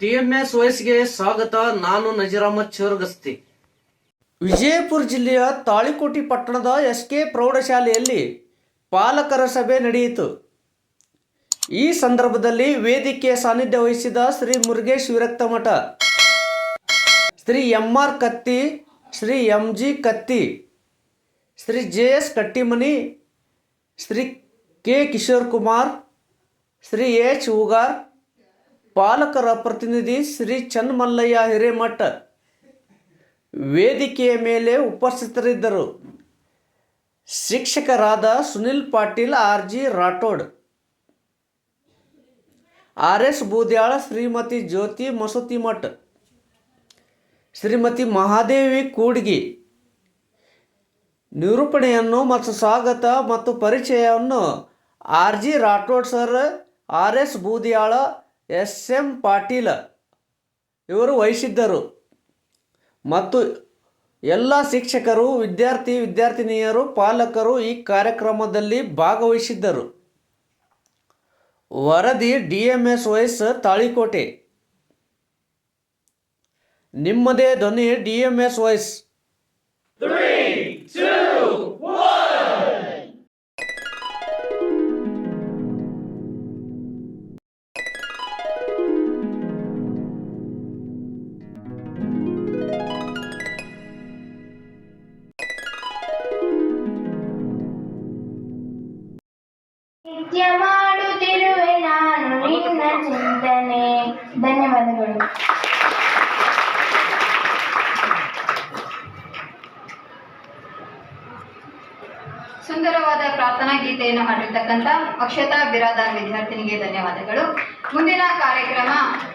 DMS ವಯಸ್ಸಿಗೆ ಸ್ವಾಗತ. ನಾನು ನಜೀರ್ ಅಹಮದ್ ಚೋರ್ಗಸ್ತಿ. ವಿಜಯಪುರ ಜಿಲ್ಲೆಯ ತಾಳಿಕೋಟಿ ಪಟ್ಟಣದ ಎಸ್ ಕೆ ಪ್ರೌಢಶಾಲೆಯಲ್ಲಿ ಪಾಲಕರ ಸಭೆ ನಡೆಯಿತು. ಈ ಸಂದರ್ಭದಲ್ಲಿ ವೇದಿಕೆಯ ಸಾನ್ನಿಧ್ಯ ವಹಿಸಿದ Shri Murugesh Virakta Math, Shri M R Katti, Shri M G Katti, Shri J S Kattimani, Shri K Kishore Kumar, Shri H Ugar ಪಾಲಕರ ಪ್ರತಿನಿಧಿ ಶ್ರೀ ಚನ್ನಮಲ್ಲಯ್ಯ ಹಿರೇಮಠ ವೇದಿಕೆಯ ಮೇಲೆ ಉಪಸ್ಥಿತರಿದ್ದರು. ಶಿಕ್ಷಕರಾದ Sunil Patil, R G Rathod, R S Budyal, Shrimati Jyoti Masutimath Shrimati Mahadevi Kudgi. ನಿರೂಪಣೆಯನ್ನು ಮತ್ತು ಸ್ವಾಗತ ಮತ್ತು ಪರಿಚಯವನ್ನು R G Rathod sir, R S Budiyal S M Patil. ಇವರು ವಹಿಸಿದ್ದರು. ಮತ್ತು ಎಲ್ಲ ಶಿಕ್ಷಕರು, ವಿದ್ಯಾರ್ಥಿ, ವಿದ್ಯಾರ್ಥಿನಿಯರು, ಪಾಲಕರು ಈ ಕಾರ್ಯಕ್ರಮದಲ್ಲಿ ಭಾಗವಹಿಸಿದ್ದರು. ವರದಿ D M S Vais Talikote. ನಿಮ್ಮದೇ ಧ್ವನಿ ಡಿ ಎಂ ಎಸ್ ವೈಸ್. ನಿತ್ಯ ಮಾಡುತ್ತಿರುವೆ ನಾನು ನಿನ್ನ ಚಿಂತನೆ. ಧನ್ಯವಾದಗಳು. ಸುಂದರವಾದ ಪ್ರಾರ್ಥನಾ ಗೀತೆಯನ್ನು ಹಾಡಿರ್ತಕ್ಕಂಥ ಅಕ್ಷತಾ ಬಿರಾದಾರ್ ವಿದ್ಯಾರ್ಥಿನಿಗೆ ಧನ್ಯವಾದಗಳು. ಮುಂದಿನ ಕಾರ್ಯಕ್ರಮ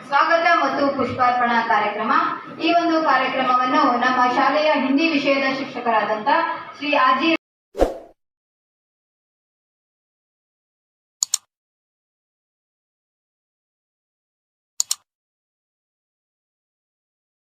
ಸ್ವಾಗತ ಮತ್ತು ಪುಷ್ಪಾರ್ಪಣಾ ಕಾರ್ಯಕ್ರಮ. ಈ ಒಂದು ಕಾರ್ಯಕ್ರಮವನ್ನು ನಮ್ಮ ಶಾಲೆಯ ಹಿಂದಿ ವಿಷಯದ ಶಿಕ್ಷಕರಾದಂಥ ಶ್ರೀ ಆರ್ ಜಿ